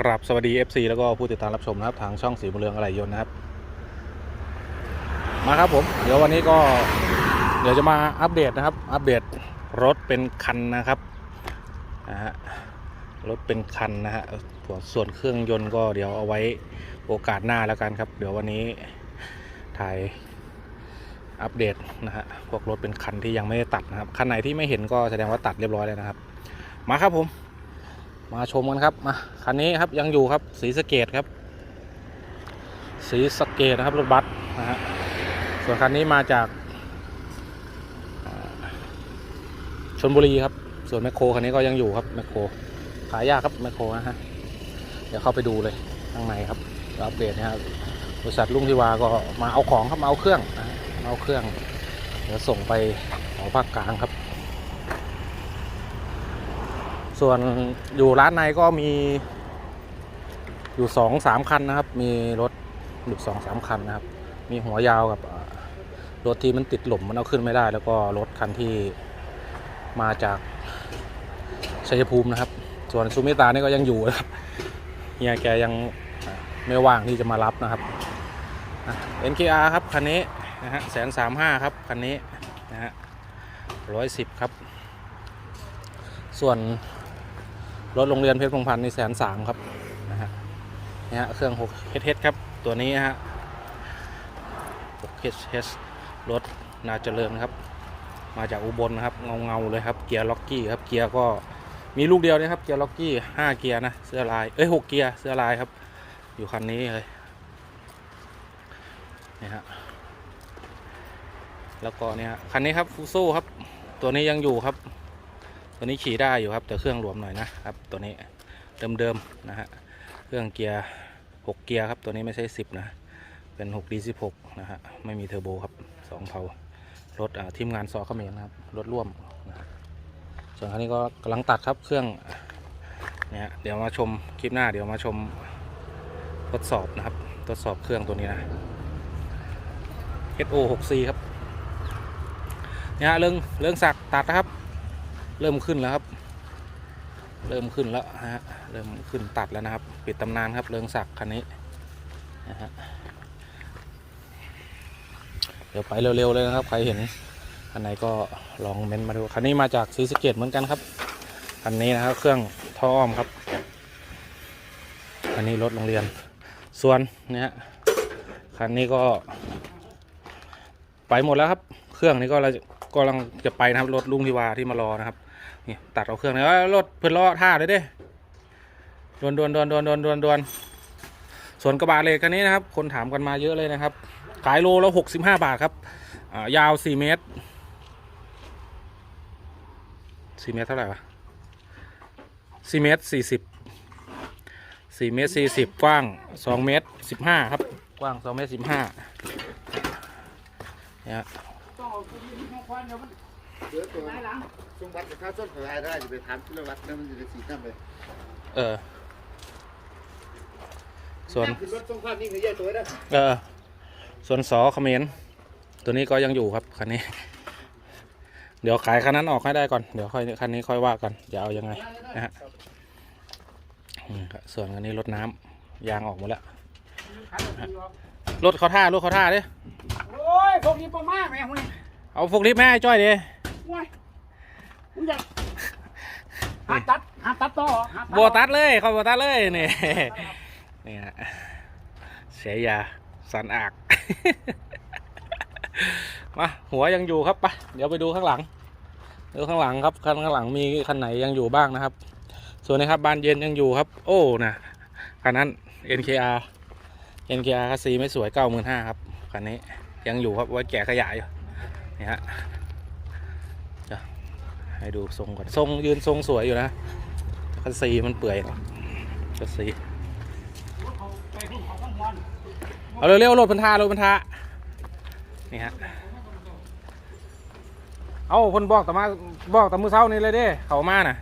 กราบสวัสดี FC แล้วก็ผู้ติดตามรับชมนะครับ ทางช่องสีบุญเรืองอะไรยนต์นะครับ มาครับผมเดี๋ยววันนี้ก็เดี๋ยวจะมาอัปเดตนะครับ อัปเดตรถเป็นคันนะครับนะฮะรถเป็นคันนะฮะส่วนเครื่องยนต์ก็เดี๋ยวเอาไว้โอกาสหน้าแล้วกันครับ เดี๋ยววันนี้ถ่ายอัปเดตนะฮะพวกรถเป็นคันที่ยังไม่ได้ตัดนะครับคันไหนที่ไม่เห็นก็แสดงว่าตัดเรียบร้อยแล้วนะครับ มาครับผม มาชมกันครับมาคันนี้ครับยังอยู่ครับสีสเกตครับ สีสเกตนะครับรถบัสนะฮะส่วนคันนี้มาจากชนบุรีครับ ส่วนแมคโครคันนี้ก็ยังอยู่ครับแมคโครขายยากครับแมคโครนะฮะเดี๋ยวเข้าไปดูเลยข้างในครับอัปเดตนะครับบริษัทลุงทิวาก็มาเอาของครับมาเอาเครื่องนะมาเอาเครื่องเดี๋ยวส่งไปแถวภาคกลางครับ ส่วนอยู่ร้านในก็มี อยู่สองสามคันนะครับ มีรถอยู่สองสามคันนะครับ มีหัวยาวกับรถที่มันติดหลุมมันเอาขึ้นไม่ได้ แล้วก็รถคันที่มาจากชัยภูมินะครับ ส่วนซูมิตานี่ก็ยังอยู่นะครับเฮียแกยังไม่ว่างที่จะมารับนะครับ NKR ครับคันนี้นะฮะแสนสามห้าครับคันนี้นะฮะร้อยสิบครับ ส่วน รถโรงเรียนเพชรพงพันธ์ในแสนสามครับนะฮะเนี่ยฮะเครื่อง6 h h ครับ ตัวนี้นะฮะ6 h h รถนาเจริญครับ มาจากอุบลนะครับเงาเงาเลยครับเกียร์ล็อกกี้ครับเกียร์ก็มีลูกเดียวนะครับเกียร์ล็อกกี้ห้าเกียร์นะเสื้อลายเอ้ยหกเกียร์เสื้อลายครับ อยู่คันนี้เลยนี่ฮะแล้วก็เนี่ยคันนี้ครับฟูโซ่ครับ ตัวนี้ยังอยู่ครับ ตัวนี้ขี่ได้อยู่ครับ แต่เครื่องหลวมหน่อยนะครับ ตัวนี้เดิมๆนะฮะเครื่องเกียร์6เกียร์ครับตัวนี้ไม่ใช่10นะเป็น 6D16 นะฮะไม่มีเทอร์โบครับ2เผารถทีมงานซอเขมรนะครับรถร่วมนะส่วนคันนี้ก็กำลังตัดครับเครื่องเนี่ยเดี๋ยวมาชมคลิปหน้าเดี๋ยวมาชมทดสอบนะครับ ทดสอบเครื่องตัวนี้นะ SO6C ครับเนี่ยเรื่องเรื่องสักตัดนะครับ เริ่มขึ้นแล้วครับ เริ่มขึ้นแล้วฮะเริ่มขึ้นตัดแล้วนะครับ ปิดตำนานครับเรืองศักดิ์คันนี้นะฮะเดี๋ยวไปเร็วๆเลยนะครับ ใครเห็นคันไหนก็ลองเม้นต์มาดูคันนี้มาจากศรีสเกดเหมือนกันครับคันนี้นะครับ เครื่องท่ออ้อมครับคันนี้รถโรงเรียน ส่วนเนี่ยฮะคันนี้ก็ ไปหมดแล้วครับ เครื่องนี้ก็เรากำลังจะไปนะครับรถลุงทิวาที่มารอนะครับ นี่ตัดเอาเครื่องเลยเอ้ยรถเพื่อนล้อท่าเลยเด้ดวนดวนดวนดวนดวนดวนดวนส่วนกระบะเหล็กคันนี้นะครับ คนถามกันมาเยอะเลยนะครับ ขายโลและหกสิบห้าบาทครับอ่ายาวสี่เมตรสี่เมตรเท่าไหร่วะสี่เมตรสี่สิบสี่เมตรสี่สิบกว้างสองเมตรสิบห้าครับ กว้างสองเมตรสิบห้าเนี่ย ต้องเอาคุณยิ้มของควันเดี๋ยวมันเดี๋ยวตัวหลายหลังทรงวัดกับข้าวต้นขายได้จะไปถามกิโลวัตต์นั่นมันจะได้สีน้ำเลยเออ ส่วน ขึ้นรถทรงความนี่คือเยอะตัวนะเออ ส่วนสอเขมรตัวนี้ก็ยังอยู่ครับคันนี้ เดี๋ยวขายคันนั้นออกให้ได้ก่อน เดี๋ยวค่อยคันนี้ค่อยว่ากันจะเอายังไงนะฮะอืมครับส่วนคันนี้รถน้ำยางออกหมดแล้ว รถเขาท่ารถเขาท่าดิโอ้ยพวกนี้ประมาแม่หุ่นเอาพวกลิฟต์แม่ให้จ้อยดิ โอ้ย มึงอยากหาตัดหาตัดต่อหาบัวตัดเลยเขาบัวตัดเลยนี่นี่ฮะเสียยาสันอากมาหัวยังอยู่ครับไปะเดี๋ยวไปดูข้างหลังดูข้างหลังครับคันข้างหลังมีคันไหนยังอยู่บ้างนะครับ ส่วนนี้ครับบานเย็นยังอยู่ครับ โอ้นะคันนั้น NKR NKR คัสซีไม่สวยเก้าหมื่นห้าครับคันนี้ยังอยู่ครับไว้แกะขยะอยู่นี่ฮะเดี๋ยว ให้ดูทรงก่อน ทรงยืนทรงสวยอยู่นะคัสซีมันเปื่อยคัสซีไปหุ่นขอางบนเอาเร็วๆรถบรรทารถบรรทานี่ฮะ เอาคนบอกแต่มาบอกแต่มือเช้านี่เลยเด้ เขามาน่ะ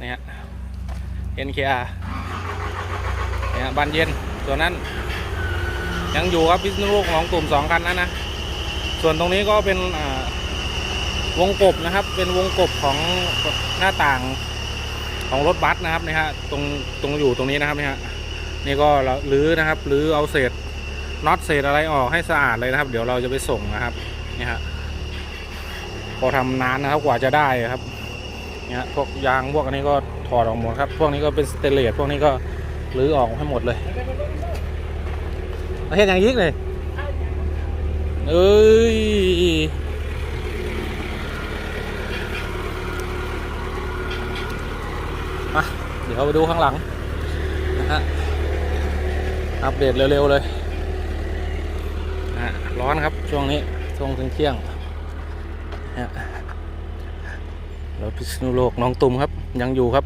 นี่ฮะ NKR นี่ฮะบานเย็นส่วนนั้น ยังอยู่ครับพิษณุโลกของกลุ่มสองคันนั้นนะ ส่วนตรงนี้ก็เป็นอ่า วงกบนะครับ เป็นวงกบของหน้าต่างของรถบัสนะครับนี่ฮะตรงตรงอยู่ตรงนี้นะครับนี่ฮะนี่ก็เราลื้อนะครับลื้อเอาเศษน็อตเศษอะไรออกให้สะอาดเลยนะครับ เดี๋ยวเราจะไปส่งนะครับนี่ฮะพอทำนานนะครับกว่าจะได้ครับเนี่ยพวกยางพวกอันนี้ก็ถอดออกหมดครับ พวกนี้ก็เป็นสเตเลสพวกนี้ก็ลื้อออกให้หมดเลยเห็นอย่างยิกเลยเอ้ย มาเดี๋ยวไปดูข้างหลังนะฮะอัปเดตเร็วๆเลยนะร้อนครับช่วงนี้ช่วงเที่ยงนะรถพิษณุโลกน้องตุ่มครับยังอยู่ครับ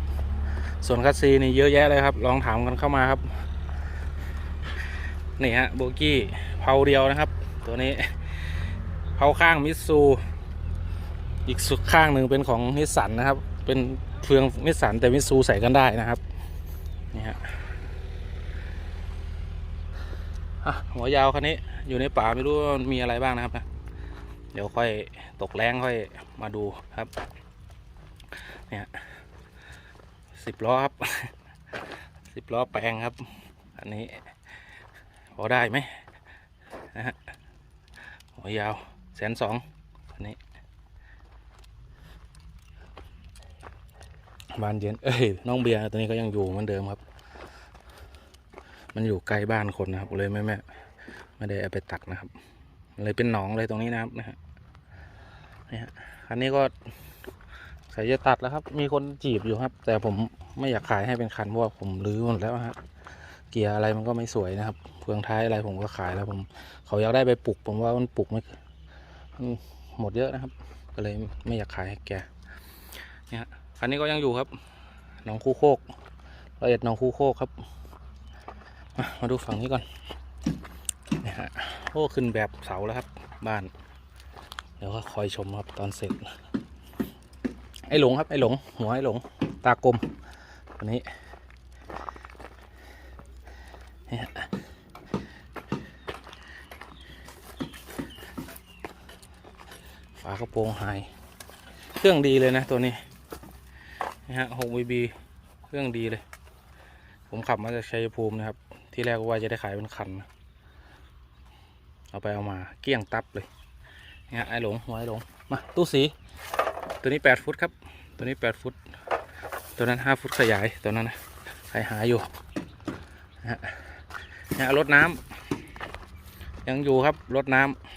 ส่วนคัสซีนี่เยอะแยะเลยครับ ลองถามกันเข้ามาครับนี่ฮะโบกี้เพาเดียวนะครับ ตัวนี้เพาข้างมิตซูอีกสุดข้างหนึ่งเป็นของนิสสันนะครับ เป็น เฟืองนิสันแต่มิซูใส่กันได้นะครับนี่ฮะหัวยาวคันนี้อยู่ในป่าไม่รู้มันมีอะไรบ้างนะครับนะเดี๋ยวค่อยตกแรงค่อยมาดูครับเนี่ยสิบล้อครับสิบล้อแปลงครับ อันนี้พอได้ไหมนะฮะหัวยาวแสนสองอันนี้ บานเย็น เอ้ย น้องเบียร์ตัวนี้ก็ยังอยู่เหมือนเดิมครับ มันอยู่ไกล้บ้านคนนะครับ เลยไม่ไม่ไม่ได้เอาไปตัดนะครับ เลยเป็นหนองเลยตรงนี้นะครับนะฮะนี่ฮะคันนี้ก็ใส่จะตัดแล้วครับ มีคนจีบอยู่ครับ แต่ผมไม่อยากขายให้เป็นคันเพราะว่าผมรื้อหมดแล้วฮะเกียร์อะไรมันก็ไม่สวยนะครับเฟืองท้ายอะไรผมก็ขายแล้วผม เขาอยากได้ไปปลุกผมว่ามันปลุกไม่มันหมดเยอะนะครับ ก็เลยไม่อยากขายให้แกเนี่ยฮะ คันนี้ก็ยังอยู่ครับหนองคูโคกละเอียดหนองคูโคกครับ มามาดูฝั่งนี้ก่อนเนี่ยฮะโอ้ขึ้นแบบเสาแล้วครับ บ้าน เดี๋ยวก็คอยชมครับตอนเสร็จ ไอ้หลงครับไอ้หลง หัวไอ้หลง ตากลมตัวนี้เนี่ยฝากระโปรงหาย เครื่องดีเลยนะตัวนี้ นะฮะ 6VB เครื่องดีเลย ผมขับมาจากชัยภูมินะครับ ที่แรกว่าจะได้ขายเป็นคันนะเอาไปเอามาเกลี้ยงตับเลยนี่ฮะไอ้หลงหัวไอหลงมาตู้สี ตัวนี้8ฟุตครับ ตัวนี้8ฟุต ตัวนั้น5ฟุตขยายตัวนั้นนะใครหาอยู่นะฮะรถน้ำยังอยู่ครับรถน้ำ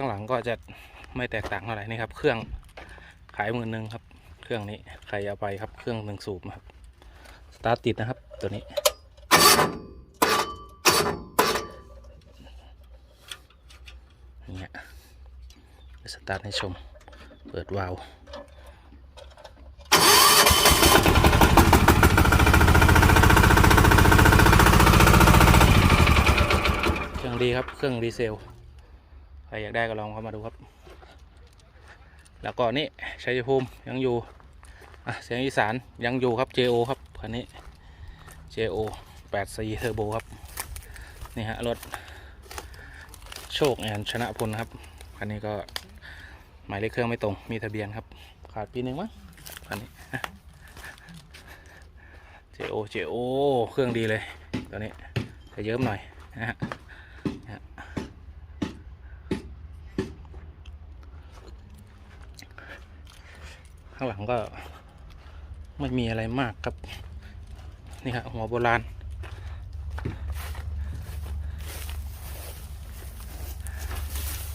ข้างหลังก็จะไม่แตกต่างเท่าไหร่นี่ครับ เครื่องขายหมื่นหนึ่งครับ เครื่องนี้ใครเอาไปครับเครื่องหนึ่งสูบครับสตาร์ทติดนะครับตัวนี้ เนี่ยสตาร์ทให้ชมเปิดวาล์วเครื่องดีครับเครื่องดีเซล ครอยากได้ก็ลองเข้ามาดูครับ แล้วก็นี่ชัยภูมิยังอยู่อะเสียงอีสานยังอยู่ครับ JO ครับคันนี้ JO 84เทอร์โบครับ นี่ฮะรถโชคแอนชนะพลครับคันนี้ก็หมายเลขเครื่องไม่ตรงมีทะเบียนครับ ขาดปีหนึ่งมั้งคันนี้ JO JO เครื่องดีเลยตัวนี้จะเยิ้มหน่อยนะฮะ ข้างหลังก็ไม่มีอะไรมากครับ นี่ฮะหัวโบราณ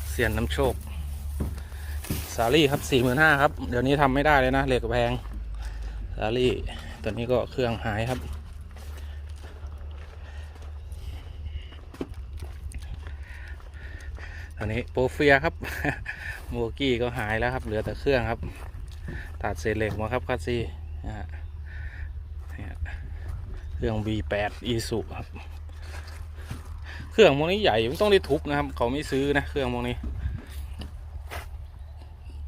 เสียนน้ำโชค สาลี่ครับสี่หมื่นห้าครับ เดี๋ยวนี้ทำไม่ได้เลยนะเหล็กแพง สาลี่ตัวนี้ก็เครื่องหายครับอันนี้โปรเฟียครับโมกี้ก็หายแล้วครับ เหลือแต่เครื่องครับ ตัดเศษเหล็กมาครับคัสซีนะฮะเนี่ยเครื่อง V8 อีสุครับเครื่องพวกนี้ใหญ่ไม่ต้องได้ทุบนะครับ เขาไม่ซื้อนะ เครื่องพวกนี้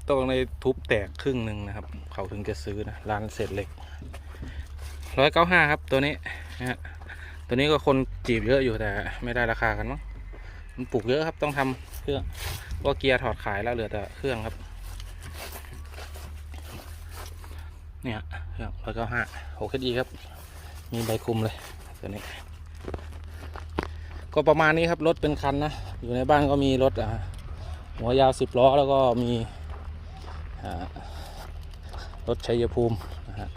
ต้องได้ทุบแตกครึ่งหนึ่งนะครับ เขาถึงจะซื้อนะร้านเศษเหล็กร้อยเก้าห้าครับตัวนี้นะฮะตัวนี้ก็คนจีบเยอะอยู่แต่ไม่ได้ราคากันมั้งมันปลูกเยอะครับต้องทำเครื่องว่าเกียร์ถอดขายแล้วเหลือแต่เครื่องครับ เนี่ยเครื่องร้อยเก้าห้าหกดีครับ มีใบคุมเลยตัวนี้ ก็ประมาณนี้ครับรถเป็นคันนะ อยู่ในบ้านก็มีรถอ่าหัวยาวสิบล้อแล้วก็มีรถชัยภูมินะฮะ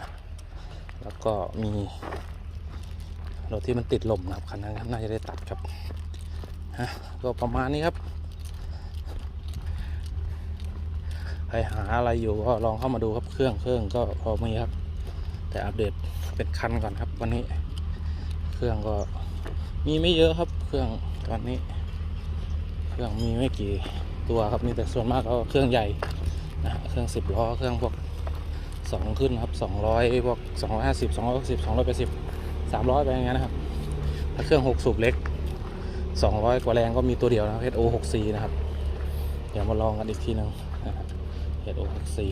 แล้วก็มี รถที่มันติดลมนะครับคันนั้นน่าจะได้ตัดครับฮะก็ประมาณนี้ครับ ใครหาอะไรอยู่ก็ลองเข้ามาดูครับเครื่องเครื่องก็พอมีครับ แต่อัปเดตเป็นคันก่อนครับ วันนี้ เครื่องก็มีไม่เยอะครับ เครื่องตอนนี้ เครื่องมีไม่กี่ตัวครับมีแต่ส่วนมากก็เครื่องใหญ่นะเครื่องสิบล้อเครื่องพวกสองขึ้นครับสองร้อยพวกสองร้อยห้าสิบสองร้อยสิบสองร้อยแปดสิบสามร้อยไปอย่างเงี้ยนะครับถ้าเครื่องหกสูบเล็กสองร้อยกว่าแรงก็มีตัวเดียวนะ HO หกสี่นะครับ เดี๋ยวมาลองกันอีกทีหนึง นะฮะ HO หกสี่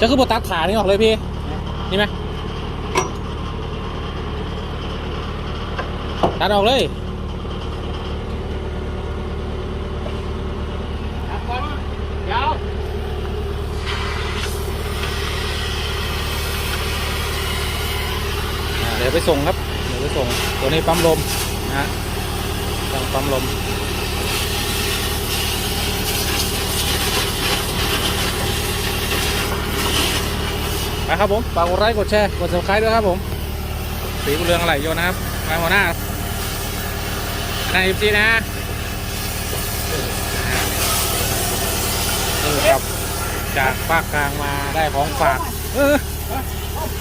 จะคือบทตัดขานี่ออกเลยพี่ นี่ไหมตัดออกเลย ครับก่อนเดี๋ยว อ่าเดี๋ยวไปส่งครับเดี๋ยวไปส่งตัวนี้ปั๊มลมนะฮะต้งปั๊มลมไปครับผมฝากกดไลค์กดแชร์กด subscribe ด้วยครับผมสีบุญเรืองอะไรโยนนะครับมาหัวหน้าครับนายเอฟซีนะนี่ครับจากภาคกลางมาได้ของฝากเออ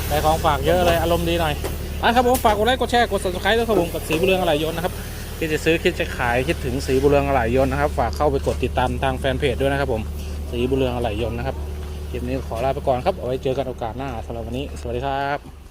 ได้ของฝากเยอะเลยอารมณ์ดีหน่อย อะครับผมฝากกดไลค์กดแชร์กด subscribe ด้วยครับผมกับสีบุเรืองอะไรยนต์นะครับคิดจะซื้อคิดจะขายคิดถึงสีบุเรืองอะไรยนต์นะครับ ฝากเข้าไปกดติดตามทางแฟนเพจด้วยนะครับผมสีบุเรืองอะไรยนต์นะครับคลิปนี้ขอลาไปก่อนครับเอาไว้เจอกันโอกาสหน้าสำหรับวันนี้ สวัสดีครับ